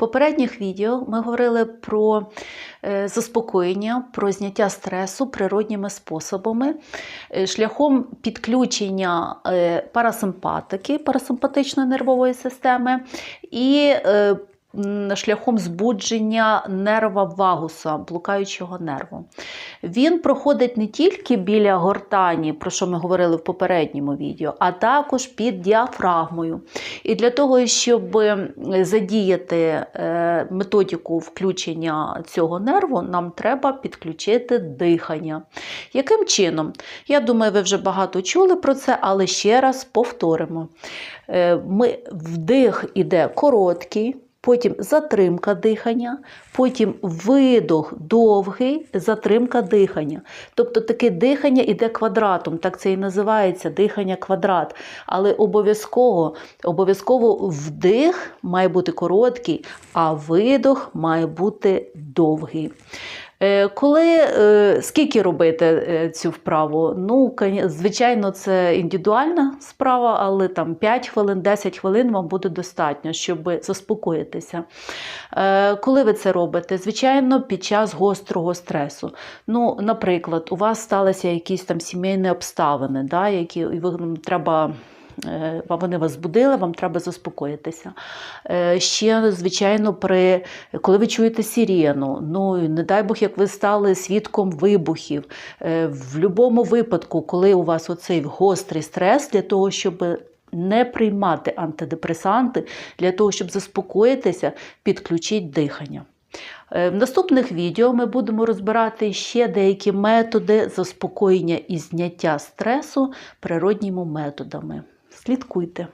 попередніх відео ми говорили про е, заспокоєння, про зняття стресу природніми способами, е, шляхом підключення е, парасимпатики, парасимпатичної нервової системи і шляхом збудження нерва вагуса, блукаючого нерву. Він проходить не тільки біля гортані, про що ми говорили в попередньому відео, а також під діафрагмою. І для того, щоб е, задіяти е, методику включення цього нерву, нам треба підключити дихання. Яким чином? Я думаю, ви вже багато чули про це, але ще раз повторимо. Е, Ми, вдих іде короткий. Потім затримка дихання, потім видох довгий, затримка дихання. Тобто таке дихання йде квадратом, так це і називається дихання квадрат. Але обов'язково, обов'язково вдих має бути короткий, а видох має бути довгий. Е, Коли е, скільки робити е, цю вправу? Ну, звичайно, це індивідуальна справа, але там 5 хвилин, 10 хвилин вам буде достатньо, щоб заспокоїтися. Коли ви це робите? Звичайно, під час гострого стресу. Ну, наприклад, у вас сталися якісь там сімейні обставини, да, які і ви, треба. Е, Вони вас збудили, вам треба заспокоїтися. Е, Ще, звичайно, при, коли ви чуєте сирену, ну не дай Бог, як ви стали свідком вибухів. Е, В будь-якому випадку, коли у вас оцей гострий стрес, для того, щоб не приймати антидепресанти, для того, щоб заспокоїтися, підключіть дихання. Е, В наступних відео ми будемо розбирати ще деякі методи заспокоєння і зняття стресу природніми методами. Слідкуйте.